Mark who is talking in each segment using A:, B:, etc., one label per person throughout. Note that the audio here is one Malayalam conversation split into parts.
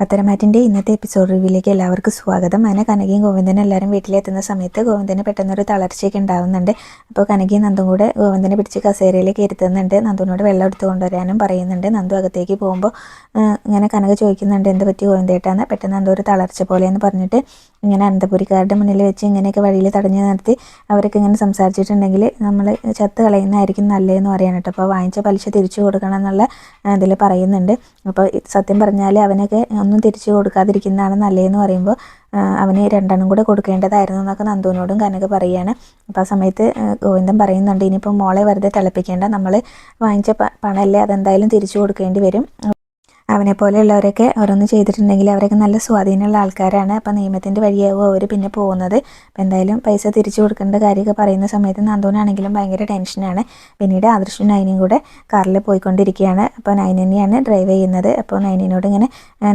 A: പത്തരമാറ്റിന്റെ ഇന്നത്തെ എപ്പിസോഡ് റിവ്യൂലേക്ക് എല്ലാവർക്കും സ്വാഗതം. അങ്ങനെ കനകയും ഗോവിന്ദനും എല്ലാവരും വീട്ടിലെത്തുന്ന സമയത്ത് ഗോവിന്ദന് പെട്ടെന്നൊരു തളർച്ചയൊക്കെ ഉണ്ടാവുന്നുണ്ട്. അപ്പോൾ കനകയും നന്ദും കൂടെ ഗോവിന്ദനെ പിടിച്ച് കസേരയിലേക്ക് ഇരുത്തുന്നുണ്ട് നന്ദുവിനോട് വെള്ളം എടുത്ത് കൊണ്ടുവരാനും പറയുന്നുണ്ട്. നന്ദു അകത്തേക്ക് പോകുമ്പോൾ ഇങ്ങനെ കനക ചോദിക്കുന്നുണ്ട് എന്ത് പറ്റി ഗോവിന്ദേട്ടാന്ന് പെട്ടെന്ന് എന്തോ ഒരു തളർച്ച പോലെയെന്ന് പറഞ്ഞിട്ട് ഇങ്ങനെ അനന്തപുരിക്കാരുടെ മുന്നിൽ വെച്ച് ഇങ്ങനെയൊക്കെ വഴിയിൽ തടഞ്ഞു നിർത്തി അവരൊക്കെ ഇങ്ങനെ സംസാരിച്ചിട്ടുണ്ടെങ്കിൽ നമ്മൾ ചത്ത് കളയുന്നതായിരിക്കും നല്ലതെന്ന് പറയാൻ കേട്ടോ. അപ്പോൾ വാങ്ങിച്ച പലിശ തിരിച്ചു കൊടുക്കണം എന്നുള്ള ഇതിൽ പറയുന്നുണ്ട്. അപ്പോൾ സത്യം പറഞ്ഞാൽ അവനൊക്കെ ഒന്നും തിരിച്ചു കൊടുക്കാതിരിക്കുന്നതാണ് നല്ലതെന്ന് പറയുമ്പോൾ അവന് രണ്ടെണ്ണം കൂടെ കൊടുക്കേണ്ടതായിരുന്നു എന്നൊക്കെ നന്ദുവിനോടും കനക പറയുകയാണ്. അപ്പോൾ ആ സമയത്ത് ഗോവിന്ദൻ പറയുന്നുണ്ട് ഇനിയിപ്പോൾ മോളെ വെറുതെ തിളപ്പിക്കേണ്ട. നമ്മൾ വാങ്ങിച്ച പണമല്ലേ അതെന്തായാലും തിരിച്ചു കൊടുക്കേണ്ടി വരും. അവനെ പോലെയുള്ളവരൊക്കെ ഓരോന്ന് ചെയ്തിട്ടുണ്ടെങ്കിൽ അവരൊക്കെ നല്ല സ്വാധീനമുള്ള ആൾക്കാരാണ്. അപ്പോൾ നിയമത്തിന്റെ വഴിയാവും അവർ പിന്നെ പോകുന്നത്. അപ്പോൾ എന്തായാലും പൈസ തിരിച്ചു കൊടുക്കേണ്ട കാര്യമൊക്കെ പറയുന്ന സമയത്ത് നന്ദോനാണെങ്കിലും ഭയങ്കര ടെൻഷനാണ് പിന്നീട് ആദർശും നൈനും കൂടെ കാറിൽ പോയിക്കൊണ്ടിരിക്കുകയാണ്. അപ്പോൾ നൈനനെയാണ് ഡ്രൈവ് ചെയ്യുന്നത്. അപ്പോൾ നൈനിനോട് ഇങ്ങനെ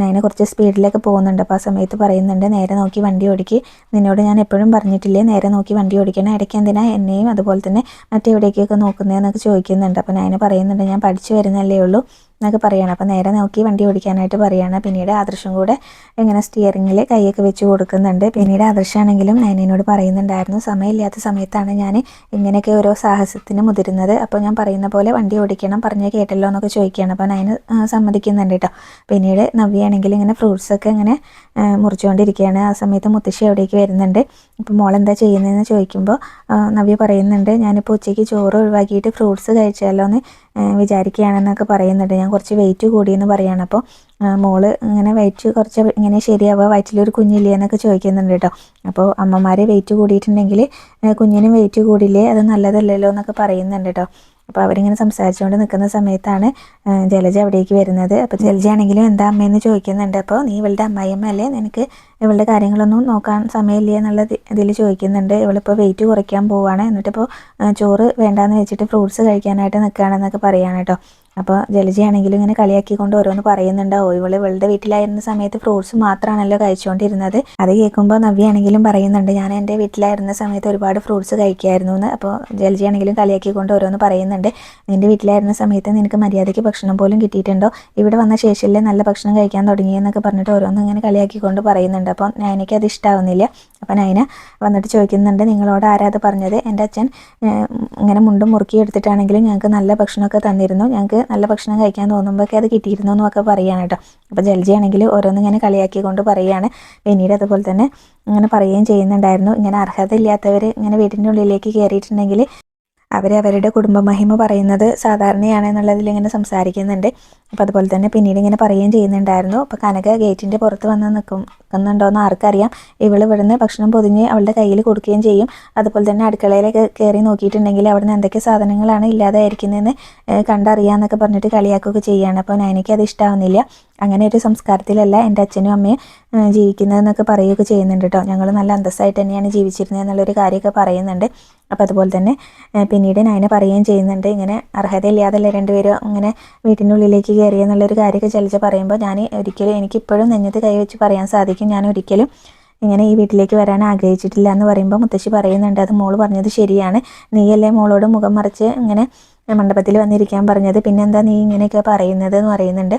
A: നൈനെ കുറച്ച് സ്പീഡിലൊക്കെ പോകുന്നുണ്ട്. അപ്പോൾ ആ സമയത്ത് പറയുന്നുണ്ട് നേരെ നോക്കി വണ്ടി ഓടിക്കുക നിന്നോട് ഞാൻ എപ്പോഴും പറഞ്ഞിട്ടില്ലേ നേരെ നോക്കി വണ്ടി ഓടിക്കണം. ഇടയ്ക്ക് എന്തിനാ എന്നെയും അതുപോലെ തന്നെ മറ്റെവിടേക്കൊക്കെ നോക്കുന്നതെന്നൊക്കെ ചോദിക്കുന്നുണ്ട്. അപ്പോൾ നൈന പറയുന്നുണ്ട് ഞാൻ പഠിച്ചു വരുന്നല്ലേ ഉള്ളൂ. എന്നൊക്കെ പറയുകയാണ് അപ്പോൾ നേരെ നോക്കി വണ്ടി ഓടിക്കാനായിട്ട് പറയുകയാണ് പിന്നീട് ആദർശം കൂടെ ഇങ്ങനെ സ്റ്റിയറിങ്ങിൽ കൈയൊക്കെ വെച്ച് കൊടുക്കുന്നുണ്ട്. പിന്നീട് ആദർശാണെങ്കിലും നയനോട് പറയുന്നുണ്ടായിരുന്നു സമയമില്ലാത്ത സമയത്താണ് ഞാൻ ഇങ്ങനെയൊക്കെ ഓരോ സാഹസത്തിന് മുതിരുന്നത്. അപ്പോൾ ഞാൻ പറയുന്ന പോലെ വണ്ടി ഓടിക്കണം പറഞ്ഞ് കേട്ടല്ലോ എന്നൊക്കെ ചോദിക്കുകയാണ്. അപ്പോൾ നയന് സമ്മതിക്കുന്നുണ്ട് കേട്ടോ പിന്നീട് നവ്യാണെങ്കിൽ ഇങ്ങനെ ഫ്രൂട്ട്സൊക്കെ ഇങ്ങനെ മുറിച്ചുകൊണ്ടിരിക്കുകയാണ്. ആ സമയത്ത് മുത്തശ്ശി എവിടേക്ക് വരുന്നുണ്ട്. ഇപ്പോൾ മോൾ എന്താ ചെയ്യുന്നതെന്ന് ചോദിക്കുമ്പോൾ നവ്യ പറയുന്നുണ്ട് ഞാനിപ്പോൾ ഉച്ചയ്ക്ക് ചോറ് ഒഴിവാക്കിയിട്ട് ഫ്രൂട്ട്സ് കഴിച്ചാലോ എന്ന് വിചാരിക്കുകയാണെന്നൊക്കെ പറയുന്നുണ്ട്. ഞാൻ കുറച്ച് വെയിറ്റ് കൂടിയെന്ന് പറയുകയാണ് അപ്പോൾ മോൾ ഇങ്ങനെ വെയിറ്റ് കുറച്ച് ഇങ്ങനെ ശരിയാവുക വയറ്റിലൊരു കുഞ്ഞില്ലേ എന്നൊക്കെ ചോദിക്കുന്നുണ്ട് കേട്ടോ. അപ്പോൾ അമ്മമാർ വെയിറ്റ് കൂടിയിട്ടുണ്ടെങ്കിൽ കുഞ്ഞിനും വെയിറ്റ് കൂടില്ലേ? അത് നല്ലതല്ലല്ലോ എന്നൊക്കെ പറയുന്നുണ്ട് കേട്ടോ. അപ്പോൾ അവരിങ്ങനെ സംസാരിച്ചുകൊണ്ട് നിൽക്കുന്ന സമയത്താണ് ജലജ അവിടേക്ക് വരുന്നത്. അപ്പോൾ ജലജ ആണെങ്കിലും എന്താ അമ്മയെന്ന് ചോദിക്കുന്നുണ്ട്. അപ്പോൾ നീ ഇവളുടെ അമ്മായിയമ്മ അല്ലേ? നിനക്ക് ഇവളുടെ കാര്യങ്ങളൊന്നും നോക്കാൻ സമയമില്ല എന്നുള്ള ഇതിൽ ചോദിക്കുന്നുണ്ട്. ഇവളിപ്പോൾ വെയിറ്റ് കുറയ്ക്കാൻ പോവുകയാണ് എന്നിട്ടിപ്പോൾ ചോറ് വേണ്ടാന്ന് വെച്ചിട്ട് ഫ്രൂട്ട്സ് കഴിക്കാനായിട്ട് നിൽക്കുകയാണെന്നൊക്കെ പറയുകയാണ് കേട്ടോ. അപ്പോൾ ജലജയാണെങ്കിലും ഇങ്ങനെ കളിയാക്കിക്കൊണ്ട് ഓരോന്ന് പറയുന്നുണ്ടാവും. ഇവൾ ഇവളുടെ വീട്ടിലായിരുന്ന സമയത്ത് ഫ്രൂട്ട്സ് മാത്രമാണല്ലോ കഴിച്ചുകൊണ്ടിരുന്നത് അത് കേൾക്കുമ്പോൾ നവ്യാണെങ്കിലും പറയുന്നുണ്ട് ഞാൻ എന്റെ വീട്ടിലായിരുന്ന സമയത്ത് ഒരുപാട് ഫ്രൂട്ട്സ് കഴിക്കായിരുന്നു എന്ന് അപ്പോൾ ജലജയാണെങ്കിലും കളിയാക്കിക്കൊണ്ട് ഓരോന്ന് പറയുന്നുണ്ട് നിന്റെ വീട്ടിലായിരുന്ന സമയത്ത് നിനക്ക് മര്യാദയ്ക്ക് ഭക്ഷണം പോലും കിട്ടിയിട്ടുണ്ടോ? ഇവിടെ വന്ന ശേഷമല്ലേ നല്ല ഭക്ഷണം കഴിക്കാൻ തുടങ്ങിയെന്നൊക്കെ പറഞ്ഞിട്ട് ഓരോന്ന് ഇങ്ങനെ കളിയാക്കിക്കൊണ്ട് പറയുന്നുണ്ട്. അപ്പോൾ എനിക്കത് അത് ഇഷ്ടാവുന്നില്ല. അപ്പോൾ അതിന് വന്നിട്ട് ചോദിക്കുന്നുണ്ട് നിങ്ങളോട് ആരാ അത് പറഞ്ഞത്? എന്റെ അച്ഛൻ ഇങ്ങനെ മുണ്ടും മുറുക്കി എടുത്തിട്ടാണെങ്കിലും ഞങ്ങൾക്ക് നല്ല ഭക്ഷണമൊക്കെ തന്നിരുന്നു. ഞങ്ങൾക്ക് നല്ല ഭക്ഷണം കഴിക്കാൻ തോന്നുമ്പോഴൊക്കെ അത് കിട്ടിയിരുന്നു എന്നൊക്കെ പറയുകയാണ് കേട്ടോ അപ്പോൾ ഇങ്ങനെ കളിയാക്കി കളിയാക്കിക്കൊണ്ട് പറയുകയാണ് പിന്നീട് അതുപോലെ തന്നെ ഇങ്ങനെ പറയുകയും ചെയ്യുന്നുണ്ടായിരുന്നു. ഇങ്ങനെ അർഹത ഇല്ലാത്തവർ ഇങ്ങനെ വീട്ടിന്റെ ഉള്ളിലേക്ക് കയറിയിട്ടുണ്ടെങ്കിൽ അവർ അവരുടെ കുടുംബ മഹിമ പറയുന്നത് സാധാരണയാണ് എന്നുള്ളതിൽ ഇങ്ങനെ സംസാരിക്കുന്നുണ്ട്. അപ്പോൾ അതുപോലെ തന്നെ പിന്നീട് ഇങ്ങനെ പറയുകയും ചെയ്യുന്നുണ്ടായിരുന്നു. അപ്പോൾ കനക ഗേറ്റിന്റെ പുറത്ത് വന്ന് നിൽക്കും നിൽക്കുന്നുണ്ടോയെന്ന് ആർക്കറിയാം. ഇവൾ ഇവിടുന്ന് ഭക്ഷണം പൊതിഞ്ഞ് അവളുടെ കയ്യിൽ കൊടുക്കുകയും ചെയ്യും. അതുപോലെ തന്നെ അടുക്കളയിലേക്ക് കയറി നോക്കിയിട്ടുണ്ടെങ്കിൽ അവിടുന്ന് എന്തൊക്കെ സാധനങ്ങളാണ് ഇല്ലാതായിരിക്കുന്നതെന്ന് കണ്ടറിയാമെന്നൊക്കെ പറഞ്ഞിട്ട് കളിയാക്കുകയൊക്കെ ചെയ്യുകയാണ്. അപ്പോൾ നൈനയ്ക്ക് അത് ഇഷ്ടമാവുന്നില്ല അങ്ങനെ ഒരു സംസ്കാരത്തിലല്ല എന്റെ അച്ഛനും അമ്മയും ജീവിക്കുന്നതെന്നൊക്കെ പറയുകയൊക്കെ ചെയ്യുന്നുണ്ട് കേട്ടോ. ഞങ്ങൾ നല്ല അന്തസ്സായിട്ട് തന്നെയാണ് ജീവിച്ചിരുന്നത് എന്നുള്ളൊരു കാര്യമൊക്കെ പറയുന്നുണ്ട്. അപ്പോൾ അതുപോലെ തന്നെ പിന്നീട് നയന പറയുകയും ചെയ്യുന്നുണ്ട്. ഇങ്ങനെ അർഹതയില്ലാതല്ല രണ്ടുപേരും ഇങ്ങനെ വീട്ടിനുള്ളിലേക്ക് കയറി എന്നുള്ളൊരു കാര്യമൊക്കെ ചലിച്ച് പറയുമ്പോൾ ഞാൻ ഒരിക്കലും എനിക്കിപ്പോഴും നെഞ്ഞത്ത് കൈവച്ച് പറയാൻ സാധിക്കും. ഞാൻ ഒരിക്കലും ഇങ്ങനെ ഈ വീട്ടിലേക്ക് വരാൻ ആഗ്രഹിച്ചിട്ടില്ല എന്ന് പറയുമ്പോൾ മുത്തശ്ശി പറയുന്നുണ്ട് അത് മോൾ പറഞ്ഞത് ശരിയാണ്. നീയല്ലേ മോളോട് മുഖം മറിച്ച് ഇങ്ങനെ മണ്ഡപത്തിൽ വന്നിരിക്കാൻ പറഞ്ഞത്? പിന്നെന്താ നീ ഇങ്ങനെയൊക്കെ പറയുന്നത്? എന്ന് പറയുന്നുണ്ട്.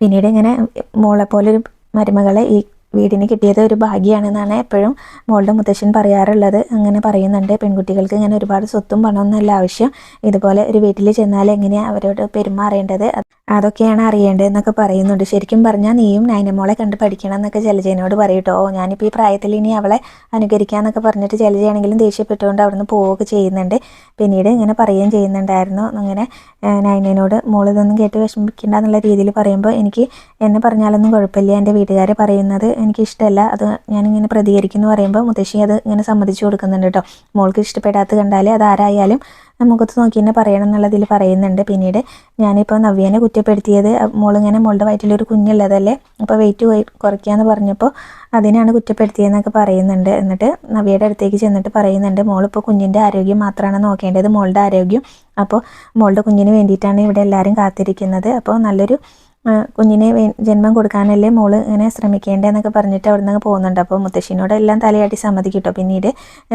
A: പിന്നീട് ഇങ്ങനെ മോളെ പോലെ ഒരു മരുമകളെ ഈ വീടിന് കിട്ടിയത് ഒരു ഭാഗ്യമാണെന്നാണ് എപ്പോഴും മോളുടെ മുത്തശ്ശൻ പറയാറുള്ളത്. അങ്ങനെ പറയുന്നുണ്ട്. പെൺകുട്ടികൾക്ക് ഇങ്ങനെ ഒരുപാട് സ്വത്തും പണമൊന്നുമല്ല ആവശ്യം. ഇതുപോലെ ഒരു വീട്ടിൽ ചെന്നാൽ എങ്ങനെയാണ് അവരോട് പെരുമാറേണ്ടത്? അതൊക്കെയാണ് അറിയേണ്ടത് എന്നൊക്കെ പറയുന്നുണ്ട്. ശരിക്കും പറഞ്ഞാൽ നീയും നൈനമോളെ കണ്ട് പഠിക്കണം എന്നൊക്കെ ജലജയനോട് പറയട്ടോ ഞാനിപ്പോൾ ഈ പ്രായത്തിൽ ഇനി അവളെ അനുകരിക്കാന്നൊക്കെ പറഞ്ഞിട്ട് ജലജയാണെങ്കിലും ദേഷ്യപ്പെട്ടുകൊണ്ട് അവിടുന്ന് പോവുകയൊക്കെ ചെയ്യുന്നുണ്ട്. പിന്നീട് ഇങ്ങനെ പറയുകയും ചെയ്യുന്നുണ്ടായിരുന്നു. അങ്ങനെ നൈനയോട് മോൾ ഇതൊന്നും കേട്ട് വിഷമിക്കേണ്ട എന്നുള്ള രീതിയിൽ പറയുമ്പോൾ എനിക്ക് എന്നെ പറഞ്ഞാലൊന്നും കുഴപ്പമില്ല. എന്റെ വീട്ടുകാർ പറയുന്നത് എനിക്കിഷ്ടമല്ല അത് ഞാനിങ്ങനെ പ്രതികരിക്കുന്നു പറയുമ്പോൾ മുത്തശ്ശി അത് ഇങ്ങനെ സമ്മതിച്ചു കൊടുക്കുന്നുണ്ട് കേട്ടോ മോൾക്ക് ഇഷ്ടപ്പെടാത്ത കണ്ടാൽ അത് ആരായാലും മുഖത്ത് നോക്കി തന്നെ പറയണം എന്നുള്ളതിൽ പറയുന്നുണ്ട്. പിന്നീട് ഞാനിപ്പോൾ നവ്യനെ കുറ്റപ്പെടുത്തിയത് മോളിങ്ങനെ മോളുടെ വയറ്റിലൊരു കുഞ്ഞുള്ളതല്ലേ? അപ്പോൾ വെയിറ്റ് കുറയ്ക്കാന്ന് പറഞ്ഞപ്പോൾ അതിനാണ് കുറ്റപ്പെടുത്തിയതെന്നൊക്കെ പറയുന്നുണ്ട്. എന്നിട്ട് നവ്യയുടെ അടുത്തേക്ക് ചെന്നിട്ട് പറയുന്നുണ്ട് മോളിപ്പോൾ കുഞ്ഞിന്റെ ആരോഗ്യം മാത്രമാണ് നോക്കേണ്ടത് മോളുടെ ആരോഗ്യം. അപ്പോൾ മോളുടെ കുഞ്ഞിന് വേണ്ടിയിട്ടാണ് ഇവിടെ എല്ലാവരും കാത്തിരിക്കുന്നത്. അപ്പോൾ നല്ലൊരു കുഞ്ഞിനെ ജന്മം കൊടുക്കാനല്ലേ മോൾ ഇങ്ങനെ ശ്രമിക്കേണ്ടതെന്നൊക്കെ പറഞ്ഞിട്ട് അവിടെ നിന്ന് പോകുന്നുണ്ട്. അപ്പോൾ മുത്തശ്ശിനോട് എല്ലാം തലയാട്ടി സമ്മതിക്കിട്ടോ. പിന്നീട്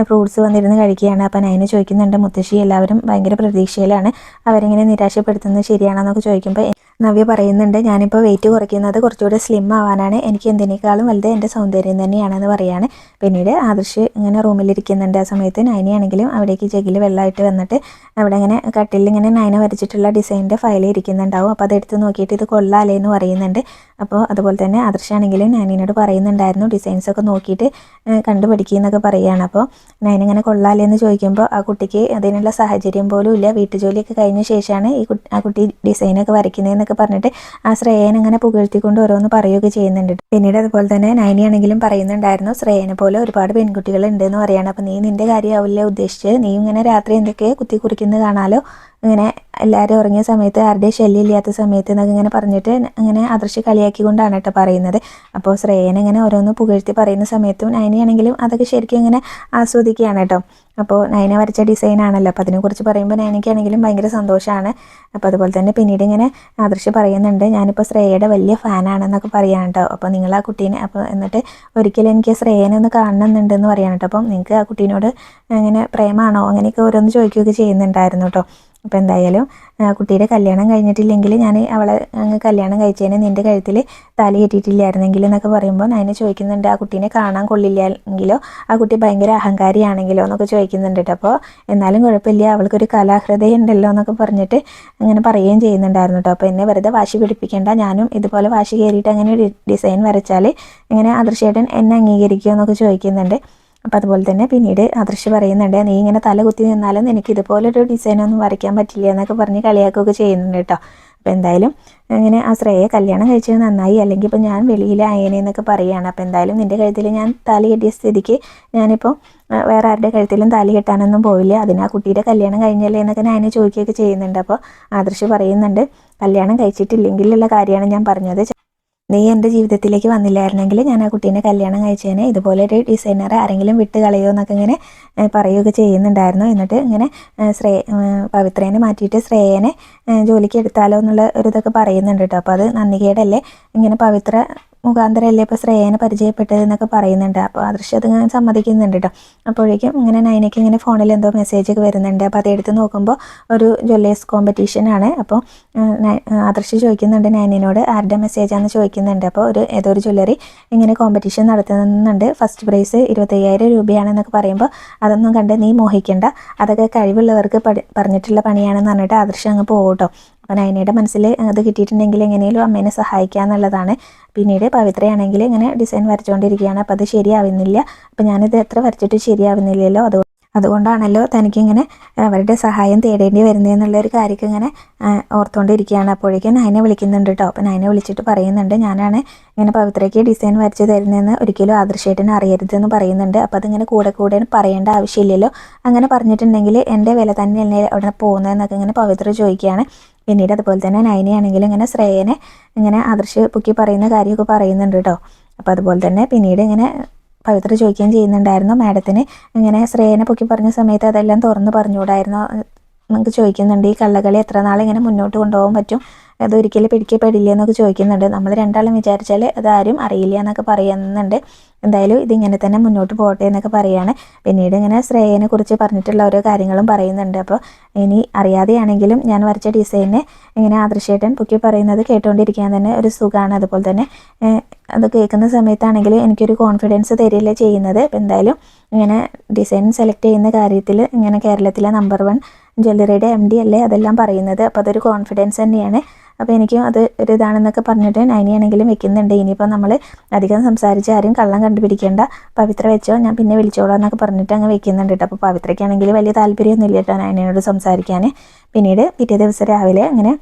A: ഫ്രൂട്ട്സ് വന്നിരുന്ന് കഴിക്കുകയാണ്. അപ്പം നയന് ചോദിക്കുന്നുണ്ട് മുത്തശ്ശി എല്ലാവരും ഭയങ്കര പ്രതീക്ഷയിലാണ്. അവരിങ്ങനെ നിരാശപ്പെടുത്തുന്നത് ശരിയാണെന്നൊക്കെ ചോദിക്കുമ്പോൾ നവ്യ പറയുന്നുണ്ട് ഞാനിപ്പോൾ വെയിറ്റ് കുറയ്ക്കുന്നത് കുറച്ചുകൂടി സ്ലിം ആവാനാണ്. എനിക്ക് എന്തിനേക്കാളും വലുത് എന്റെ സൗന്ദര്യം തന്നെയാണെന്ന് പറയാണ്. പിന്നീട് ആദർശ് ഇങ്ങനെ റൂമിലിരിക്കുന്നുണ്ട് ആ സമയത്ത് നൈനയാണെങ്കിലും അവിടേക്ക് ജഗിൽ വെള്ളമായിട്ട് വന്നിട്ട് അവിടെ ഇങ്ങനെ കട്ടിലിൽ ഇങ്ങനെ നൈന വരച്ചിട്ടുള്ള ഡിസൈനിന്റെ ഫയൽ ഇരിക്കുന്നുണ്ടാവും. അപ്പോൾ അതെടുത്ത് നോക്കിയിട്ട് ഇത് കൊള്ളാലേ എന്ന് പറയുന്നുണ്ട്. അപ്പോൾ അതുപോലെ തന്നെ ആദർശാണെങ്കിലും നൈനിനോട് പറയുന്നുണ്ടായിരുന്നു. ഡിസൈൻസൊക്കെ നോക്കിയിട്ട് കണ്ടുപിടിക്കുക എന്നൊക്കെ പറയുകയാണ് അപ്പോൾ നൈന ഇങ്ങനെ കൊള്ളാലേ എന്ന് ചോദിക്കുമ്പോൾ ആ കുട്ടിക്ക് അതിനുള്ള സാഹചര്യം പോലും ഇല്ല. വീട്ടുജോലിയൊക്കെ കഴിഞ്ഞ ശേഷമാണ് ഈ ആ കുട്ടി ഡിസൈനൊക്കെ വരയ്ക്കുന്നതെന്നൊക്കെ പറഞ്ഞിട്ട് ആ ശ്രേയൻ അങ്ങനെ പുകഴ്ത്തിക്കൊണ്ട് ഓരോന്ന് പറയുകയൊക്കെ ചെയ്യുന്നുണ്ട്. പിന്നീട് അതുപോലെ തന്നെ നൈനിയാണെങ്കിലും പറയുന്നുണ്ടായിരുന്നു ശ്രേയനെ പോലെ ഒരുപാട് പെൺകുട്ടികൾ ഉണ്ട് എന്ന് പറയാണ്. അപ്പം നീ നിന്റെ കാര്യമാവില്ല ഉദ്ദേശിച്ച് നീ ഇങ്ങനെ രാത്രി എന്തൊക്കെ കുത്തി കുറിക്കുന്നത് കാണാലോ? ഇങ്ങനെ എല്ലാവരും ഉറങ്ങിയ സമയത്ത് ആരുടെയും ശല്യം ഇല്ലാത്ത സമയത്ത് എന്നൊക്കെ ഇങ്ങനെ പറഞ്ഞിട്ട് അങ്ങനെ അദൃശ്യ കളിയാക്കിക്കൊണ്ടാണ് കേട്ടോ പറയുന്നത്. അപ്പോൾ ശ്രേയനെ ഇങ്ങനെ ഓരോന്ന് പുകഴ്ത്തി പറയുന്ന സമയത്തും നൈനിയാണെങ്കിലും അതൊക്കെ ശരിക്കും ഇങ്ങനെ ആസ്വദിക്കുകയാണ് കേട്ടോ. അപ്പോൾ നൈന വരച്ച ഡിസൈൻ ആണല്ലോ. അപ്പോൾ അതിനെക്കുറിച്ച് പറയുമ്പോൾ നൈനയ്ക്കാണെങ്കിലും ഭയങ്കര സന്തോഷമാണ് അപ്പോൾ അതുപോലെ തന്നെ പിന്നീട് ഇങ്ങനെ ആദർശ് പറയുന്നുണ്ട് ഞാനിപ്പോൾ ശ്രേയയുടെ വലിയ ഫാനാണെന്നൊക്കെ പറയാൻ കേട്ടോ അപ്പോൾ നിങ്ങൾ ആ കുട്ടീനെ അപ്പോൾ എന്നിട്ട് ഒരിക്കലും എനിക്ക് ശ്രേയനെ ഒന്ന് കാണണമെന്നുണ്ടെന്ന് പറയാൻ കേട്ടോ അപ്പം നിങ്ങൾക്ക് ആ കുട്ടീനോട് അങ്ങനെ പ്രേമാണോ? അങ്ങനെയൊക്കെ ഓരോന്ന് ചോദിക്കുകയൊക്കെ ചെയ്യുന്നുണ്ടായിരുന്നു കേട്ടോ അപ്പോൾ എന്തായാലും കുട്ടിയുടെ കല്യാണം കഴിഞ്ഞിട്ടില്ലെങ്കിൽ ഞാൻ അവളെ അങ്ങ് കല്യാണം കഴിച്ചതിന് നിന്റെ കഴുത്തിൽ താലി കെട്ടിയിട്ടില്ലായിരുന്നെങ്കിൽ എന്നൊക്കെ പറയുമ്പോൾ ഞാൻ ചോദിക്കുന്നുണ്ട് ആ കുട്ടീനെ കാണാൻ കൊള്ളില്ലെങ്കിലോ ആ കുട്ടി ഭയങ്കര അഹങ്കാരിയാണെങ്കിലോ? എന്നൊക്കെ ചോദിക്കുന്നുണ്ട് അപ്പോൾ എന്നാലും കുഴപ്പമില്ല അവൾക്കൊരു കലാഹൃദയം ഉണ്ടല്ലോ എന്നൊക്കെ പറഞ്ഞിട്ട് അങ്ങനെ പറയുകയും ചെയ്യുന്നുണ്ടായിരുന്നു കേട്ടോ അപ്പോൾ എന്നെ വെറുതെ വാശി പിടിപ്പിക്കേണ്ട ഞാനും ഇതുപോലെ വാശി കയറിയിട്ട് അങ്ങനെ ഒരു ഡിസൈൻ വരച്ചാൽ ഇങ്ങനെ അദൃശ്യേട്ടൻ എന്നെ അംഗീകരിക്കുമോ എന്നൊക്കെ ചോദിക്കുന്നുണ്ട്. അപ്പം അതുപോലെ തന്നെ പിന്നീട് അദൃശ്യ പറയുന്നുണ്ട് നീ ഇങ്ങനെ തല കുത്തി നിന്നാലും എനിക്ക് ഇതുപോലൊരു ഡിസൈനൊന്നും വരയ്ക്കാൻ പറ്റില്ല എന്നൊക്കെ പറഞ്ഞ് കളിയാക്കുകയൊക്കെ ചെയ്യുന്നുണ്ട് കേട്ടോ. അപ്പോൾ എന്തായാലും അങ്ങനെ ആ ശ്രേയെ കല്യാണം കഴിച്ചത് നന്നായി അല്ലെങ്കിൽ ഇപ്പോൾ ഞാൻ വെളിയിലായേനെ എന്നൊക്കെ പറയുകയാണ്. അപ്പോൾ എന്തായാലും നിന്റെ കഴുത്തിൽ ഞാൻ താലി കെട്ടിയ സ്ഥിതിക്ക് ഞാനിപ്പോൾ വേറെ ആരുടെ കഴുത്തിലും താലി കെട്ടാനൊന്നും പോവില്ല. അതിന് ആ കുട്ടിയുടെ കല്യാണം കഴിഞ്ഞല്ലേ എന്നൊക്കെ ഞാൻ ചോദിക്കുകയൊക്കെ ചെയ്യുന്നുണ്ട്. അപ്പോൾ ആദർശ് പറയുന്നുണ്ട് കല്യാണം കഴിച്ചിട്ടില്ലെങ്കിലുള്ള കാര്യമാണ് ഞാൻ പറഞ്ഞത്. നീ എന്റെ ജീവിതത്തിലേക്ക് വന്നില്ലായിരുന്നെങ്കിൽ ഞാൻ ആ കുട്ടീനെ കല്യാണം കഴിച്ചതിന് ഇതുപോലെ ഒരു ഡിസൈനർ ആരെങ്കിലും വിട്ട് കളയോ എന്നൊക്കെ ഇങ്ങനെ പറയുകയൊക്കെ ചെയ്യുന്നുണ്ടായിരുന്നു. എന്നിട്ട് ഇങ്ങനെ ശ്രേ പവിത്രേനെ മാറ്റിയിട്ട് ശ്രേയനെ ജോലിക്ക് എടുത്താലോ എന്നുള്ള ഒരു ഇതൊക്കെ പറയുന്നുണ്ട് കേട്ടോ. അപ്പോൾ അത് നന്ദികേടല്ലേ? ഇങ്ങനെ പവിത്ര മുഖാന്തരമല്ലേ ഇപ്പോൾ ശ്രേയനെ പരിചയപ്പെട്ടത് എന്നൊക്കെ പറയുന്നുണ്ട്. അപ്പോൾ ആദർശ് അത് ഞാൻ സമ്മതിക്കുന്നുണ്ട് കേട്ടോ അപ്പോഴേക്കും ഇങ്ങനെ നൈനയ്ക്ക് ഇങ്ങനെ ഫോണിൽ എന്തോ മെസ്സേജ് ഒക്കെ വരുന്നുണ്ട്. അപ്പോൾ അതെടുത്ത് നോക്കുമ്പോൾ ഒരു ജ്വല്ലേഴ്സ് കോമ്പറ്റീഷൻ ആണ്. അപ്പോൾ ആദർശ് ചോദിക്കുന്നുണ്ട് നൈനിനോട് ആരുടെ മെസ്സേജാണെന്ന് ചോദിക്കുന്നുണ്ട്. അപ്പോൾ ഒരു ഏതോ ഒരു ജ്വല്ലറി ഇങ്ങനെ കോമ്പറ്റീഷൻ നടത്തുന്നുണ്ട്. ഫസ്റ്റ് പ്രൈസ് ഇരുപത്തയ്യായിരം രൂപയാണെന്നൊക്കെ പറയുമ്പോൾ അതൊന്നും കണ്ട് നീ മോഹിക്കേണ്ട. അതൊക്കെ കഴിവുള്ളവർക്ക് പറഞ്ഞിട്ടുള്ള പണിയാണെന്ന് പറഞ്ഞിട്ട് ആദർശ് അങ്ങ് പോകട്ടോ അപ്പോൾ നയനയുടെ മനസ്സിൽ അത് കിട്ടിയിട്ടുണ്ടെങ്കിൽ എങ്ങനെയും അമ്മേനെ സഹായിക്കുക എന്നുള്ളതാണ്. പിന്നീട് പവിത്രയാണെങ്കിൽ ഇങ്ങനെ ഡിസൈൻ വരച്ചുകൊണ്ടിരിക്കുകയാണ്. അപ്പോൾ അത് ശരിയാവുന്നില്ല. അപ്പോൾ ഞാനിത് എത്ര വരച്ചിട്ട് ശരിയാവുന്നില്ലല്ലോ. അത് അതുകൊണ്ടാണല്ലോ തനിക്കിങ്ങനെ അവരുടെ സഹായം തേടേണ്ടി വരുന്നതെന്നുള്ള ഒരു കാര്യമൊക്കെ ഇങ്ങനെ ഓർത്തുകൊണ്ടിരിക്കുകയാണ്. അപ്പോഴേക്കും നയനെ വിളിക്കുന്നുണ്ട് കേട്ടോ അപ്പോൾ നയനെ വിളിച്ചിട്ട് പറയുന്നുണ്ട് ഞാനാണ് ഇങ്ങനെ പവിത്രയ്ക്ക് ഡിസൈൻ വരച്ച് തരുന്നതെന്ന് ഒരിക്കലും ആദർശേട്ടന് അറിയരുതെന്ന് പറയുന്നുണ്ട്. അപ്പോൾ അതിങ്ങനെ കൂടെ കൂടെ പറയേണ്ട ആവശ്യമില്ലല്ലോ. അങ്ങനെ പറഞ്ഞിട്ടുണ്ടെങ്കിൽ എന്റെ വില തന്നെയല്ലേ അവിടെ പോകുന്നതെന്നൊക്കെ ഇങ്ങനെ പവിത്ര ചോദിക്കുകയാണ്. പിന്നീട് അതുപോലെ തന്നെ നയനയാണെങ്കിലും ഇങ്ങനെ ശ്രേയനെ ഇങ്ങനെ ആദർശ് പൊക്കി പറയുന്ന കാര്യമൊക്കെ പറയുന്നുണ്ട് കേട്ടോ. അപ്പോൾ അതുപോലെ തന്നെ പിന്നീട് ഇങ്ങനെ പവിത്ര ചോദിക്കുകയും ചെയ്യുന്നുണ്ടായിരുന്നു. മാഡത്തിന് ഇങ്ങനെ ശ്രേയനെ പൊക്കി പറഞ്ഞ സമയത്ത് അതെല്ലാം തുറന്ന് പറഞ്ഞുകൂടായിരുന്നു? നമുക്ക് ചോദിക്കുന്നുണ്ട് ഈ കള്ളകളി എത്ര നാളിങ്ങനെ മുന്നോട്ട് കൊണ്ടുപോകാൻ പറ്റും? അതൊരിക്കലും പിടിക്കപ്പെടില്ല എന്നൊക്കെ ചോദിക്കുന്നുണ്ട്. നമ്മൾ രണ്ടാളും വിചാരിച്ചാൽ അതാരും അറിയില്ല എന്നൊക്കെ പറയുന്നുണ്ട്. എന്തായാലും ഇതിങ്ങനെ തന്നെ മുന്നോട്ട് പോകട്ടെ എന്നൊക്കെ പറയുകയാണ് പിന്നീട് ഇങ്ങനെ ശ്രേയനെ കുറിച്ച് പറഞ്ഞിട്ടുള്ള ഓരോ കാര്യങ്ങളും പറയുന്നുണ്ട്. അപ്പോൾ ഇനി അറിയാതെയാണെങ്കിലും ഞാൻ വരച്ച ഡിസൈനെ ഇങ്ങനെ ആദർശേട്ടൻ പൊക്കി പറയുന്നത് കേട്ടുകൊണ്ടിരിക്കാൻ തന്നെ ഒരു സുഖമാണ്. അതുപോലെ തന്നെ അത് കേൾക്കുന്ന സമയത്താണെങ്കിലും എനിക്കൊരു കോൺഫിഡൻസ് തരില്ല ചെയ്യുന്നത്. അപ്പോൾ എന്തായാലും ഇങ്ങനെ ഡിസൈൻ സെലക്ട് ചെയ്യുന്ന കാര്യത്തിൽ ഇങ്ങനെ കേരളത്തിലെ നമ്പർ വൺ ജ്വല്ലറിയുടെ എം ഡി അല്ലേ അതെല്ലാം പറയുന്നത്. അപ്പോൾ അതൊരു കോൺഫിഡൻസ് തന്നെയാണ്. അപ്പോൾ എനിക്കും അത് ഒരു ഇതാണെന്നൊക്കെ പറഞ്ഞിട്ട് നൈനിയാണെങ്കിലും വെക്കുന്നുണ്ട്. ഇനിയിപ്പോൾ നമ്മൾ അധികം സംസാരിച്ച് ആരും കള്ളം കണ്ടുപിടിക്കേണ്ട പവിത്ര വെച്ചോ ഞാൻ പിന്നെ വിളിച്ചോളാം എന്നൊക്കെ പറഞ്ഞിട്ട് അങ്ങ് വെക്കുന്നുണ്ട് കേട്ടോ. അപ്പോൾ പവിത്രയ്ക്കാണെങ്കിൽ വലിയ താല്പര്യമൊന്നും ഇല്ല കേട്ടോ നൈനയോട് സംസാരിക്കാൻ പിന്നീട് പിറ്റേ ദിവസം രാവിലെ അങ്ങനെ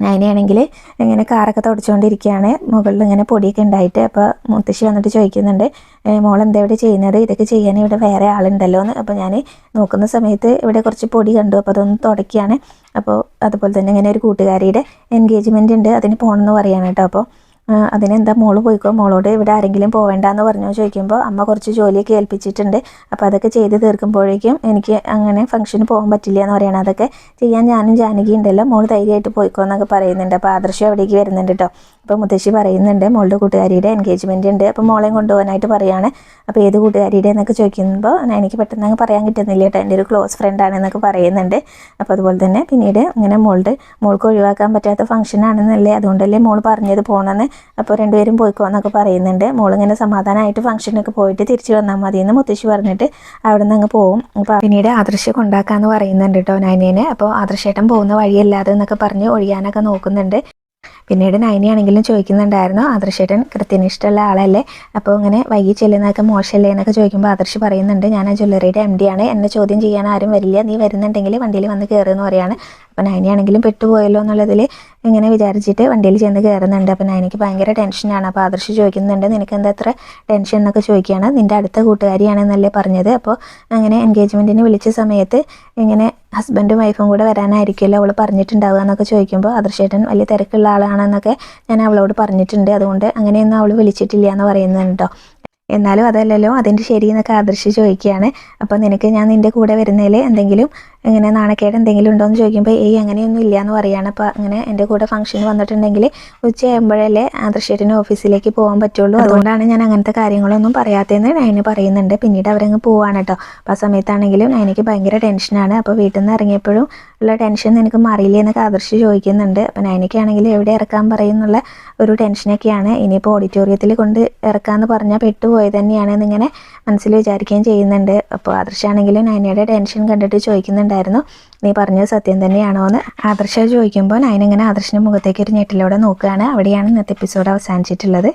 A: നൈനയാണെങ്കിൽ ഇങ്ങനെ കാറൊക്കെ തുടച്ചുകൊണ്ടിരിക്കുകയാണ്. മുകളിൽ ഇങ്ങനെ പൊടിയൊക്കെ ഉണ്ടായിട്ട് അപ്പോൾ മുത്തശ്ശി വന്നിട്ട് ചോദിക്കുന്നുണ്ട് മോൾ എന്താ ഇവിടെ ചെയ്യുന്നത്? ഇതൊക്കെ ചെയ്യാൻ ഇവിടെ വേറെ ആളുണ്ടല്ലോ എന്ന്. അപ്പോൾ ഞാൻ നോക്കുന്ന സമയത്ത് ഇവിടെ കുറച്ച് പൊടി കണ്ടു അപ്പോൾ അതൊന്ന് തുടക്കുകയാണ് അപ്പോൾ അതുപോലെ തന്നെ ഇങ്ങനെ ഒരു കൂട്ടുകാരിയുടെ എൻഗേജ്മെന്റ് ഉണ്ട്. അതിന് പോകണമെന്ന് പറയുകയാണ് കേട്ടോ. അപ്പോൾ അതിനെന്താ മോൾ പോയിക്കോ? മോളോട് ഇവിടെ ആരെങ്കിലും പോവേണ്ടെന്ന് പറഞ്ഞു? ചോദിക്കുമ്പോൾ അമ്മ കുറച്ച് ജോലിയൊക്കെ ഏൽപ്പിച്ചിട്ടുണ്ട്. അപ്പോൾ അതൊക്കെ ചെയ്ത് തീർക്കുമ്പോഴേക്കും എനിക്ക് അങ്ങനെ ഫംഗ്ഷന് പോകാൻ പറ്റില്ല എന്ന് പറയണം. അതൊക്കെ ചെയ്യാൻ ഞാനും ജാനകി ഉണ്ടല്ലോ മോൾ ധൈര്യമായിട്ട് പോയിക്കോ എന്നൊക്കെ പറയുന്നുണ്ട്. അപ്പോൾ ആദർശം അവിടേക്ക് വരുന്നുണ്ട് കേട്ടോ അപ്പോൾ മുത്തശ്ശി പറയുന്നുണ്ട് മോളുടെ കൂട്ടുകാരിയുടെ എൻഗേജ്മെന്റ് ഉണ്ട്. അപ്പോൾ മോളെയും കൊണ്ടുപോകാനായിട്ട് പറയുകയാണ് അപ്പോൾ ഏത് കൂട്ടുകാരിയുടെ എന്നൊക്കെ ചോദിക്കുമ്പോൾ എനിക്ക് പെട്ടെന്ന് അങ്ങ് പറയാൻ കിട്ടുന്നില്ല കേട്ടോ എന്റെ ഒരു ക്ലോസ് ഫ്രണ്ട് ആണെന്നൊക്കെ പറയുന്നുണ്ട്. അപ്പോൾ അതുപോലെ തന്നെ പിന്നീട് ഇങ്ങനെ മോളുടെ മോൾക്ക് ഒഴിവാക്കാൻ പറ്റാത്ത ഫംഗ്ഷൻ ആണെന്നല്ലേ അതുകൊണ്ടല്ലേ മോൾ പറഞ്ഞത് പോകണമെന്ന് അപ്പോൾ രണ്ടുപേരും പോയിക്കോ എന്നൊക്കെ പറയുന്നുണ്ട്. മോളിങ്ങനെ സമാധാനമായിട്ട് ഫംഗ്ഷനൊക്കെ പോയിട്ട് തിരിച്ചു വന്നാൽ മതി എന്ന് മുത്തശ്ശി പറഞ്ഞിട്ട് അവിടെ നിന്ന് അങ്ങ് പോവും. അപ്പോൾ പിന്നീട് ആദർശ കൊണ്ടാക്കാമെന്ന് പറയുന്നുണ്ട് കേട്ടോ നൈനേനെ. അപ്പോൾ ആദർശേട്ടൻ പോകുന്ന വഴിയല്ലാതെ എന്നൊക്കെ പറഞ്ഞ് ഒഴിയാനൊക്കെ നോക്കുന്നുണ്ട്. പിന്നീട് നൈനിയാണെങ്കിലും ചോദിക്കുന്നുണ്ടായിരുന്നു ആദർശേട്ടൻ കൃത്യനിഷ്ഠമുള്ള ആളല്ലേ? അപ്പോൾ ഇങ്ങനെ വൈകി ചെല്ലുന്നതൊക്കെ മോശമല്ലേ? എന്നൊക്കെ ചോദിക്കുമ്പോൾ ആദർശ് പറയുന്നുണ്ട് ഞാൻ ആ ജ്വല്ലറിയുടെ എം ഡി ആണ് എന്നെ ചോദ്യം ചെയ്യാൻ ആരും വരില്ല നീ വരുന്നുണ്ടെങ്കിൽ വണ്ടിയിൽ വന്ന് കയറുമെന്ന് പറയാണ്. അപ്പോൾ നൈനിയാണെങ്കിലും പെട്ടുപോയല്ലോ എന്നുള്ളതിൽ ഇങ്ങനെ വിചാരിച്ചിട്ട് വണ്ടിയിൽ ചെന്ന് കയറുന്നുണ്ട് അപ്പോൾ നൈനിക്ക് ഭയങ്കര ടെൻഷനാണ് അപ്പോൾ ആദർശ് ചോദിക്കുന്നുണ്ട് നിനക്ക് എന്താ അത്ര ടെൻഷൻ എന്നൊക്കെ ചോദിക്കുകയാണ് നിന്റെ അടുത്ത കൂട്ടുകാരിയാണെന്നല്ലേ പറഞ്ഞത്? അപ്പോൾ അങ്ങനെ എൻഗേജ്മെന്റിന് വിളിച്ച സമയത്ത് ഇങ്ങനെ ഹസ്ബൻഡും വൈഫും കൂടെ വരാനായിരിക്കുമല്ലോ അവൾ പറഞ്ഞിട്ടുണ്ടാവുക എന്നൊക്കെ ചോദിക്കുമ്പോൾ അദർശേട്ടൻ വലിയ തിരക്കുള്ള ആളാണെന്നൊക്കെ ഞാൻ അവളോട് പറഞ്ഞിട്ടുണ്ട്. അതുകൊണ്ട് അങ്ങനെയൊന്നും അവൾ വിളിച്ചിട്ടില്ല എന്ന് പറയുന്നുണ്ടോ എന്നാലും അതല്ലല്ലോ അതിന്റെ ശരി എന്നൊക്കെ ആദർശ് ചോദിക്കുകയാണ്. അപ്പോൾ നിനക്ക് ഞാൻ നിന്റെ കൂടെ വരുന്നതിൽ എന്തെങ്കിലും ഇങ്ങനെ നാണക്കേട് എന്തെങ്കിലും ഉണ്ടോ എന്ന് ചോദിക്കുമ്പോൾ ഏയ് അങ്ങനെയൊന്നും ഇല്ല എന്ന് പറയുകയാണ് അപ്പോൾ അങ്ങനെ എന്റെ കൂടെ ഫംഗ്ഷൻ വന്നിട്ടുണ്ടെങ്കിൽ ഉച്ചയാകുമ്പോഴല്ലേ ആദർശേട്ടന് ഓഫീസിലേക്ക് പോകാൻ പറ്റുള്ളൂ. അതുകൊണ്ടാണ് ഞാൻ അങ്ങനത്തെ കാര്യങ്ങളൊന്നും പറയാത്തതെന്ന് നയന് പറയുന്നുണ്ട്. പിന്നീട് അവരങ്ങ് പോവാണ് കേട്ടോ. അപ്പോൾ ആ സമയത്താണെങ്കിലും നയനയ്ക്ക് ഭയങ്കര ടെൻഷനാണ് അപ്പോൾ വീട്ടിൽ നിന്ന് ഇറങ്ങിയപ്പോഴും ഉള്ള ടെൻഷൻ നിനക്ക് മാറിയില്ലേ എന്നൊക്കെ ആദർശ് ചോദിക്കുന്നുണ്ട്. അപ്പോൾ നയനയ്ക്കാണെങ്കിൽ എവിടെ ഇറക്കാൻ പറയുന്നുള്ള ഒരു ടെൻഷനൊക്കെയാണ് ഇനിയിപ്പോൾ ഓഡിറ്റോറിയത്തിൽ കൊണ്ട് ഇറക്കാമെന്ന് പറഞ്ഞാൽ പെട്ടുപോയത് തന്നെയാണ് എന്നിങ്ങനെ മനസ്സിൽ വിചാരിക്കുകയും ചെയ്യുന്നുണ്ട്. അപ്പോൾ ആദർശാണെങ്കിലും നയനയുടെ ടെൻഷൻ കണ്ടിട്ട് ചോദിക്കുന്നുണ്ടായിരുന്നു നീ പറഞ്ഞത് സത്യം തന്നെയാണോ എന്ന് ആദർശ ചോദിക്കുമ്പോൾ നയനിങ്ങനെ ആദർശിന്റെ മുഖത്തേക്ക് ഒരു ഞെട്ടിലൂടെ നോക്കുകയാണ്. അവിടെയാണ് ഇന്നത്തെ എപ്പിസോഡ് അവസാനിച്ചിട്ടുള്ളത്.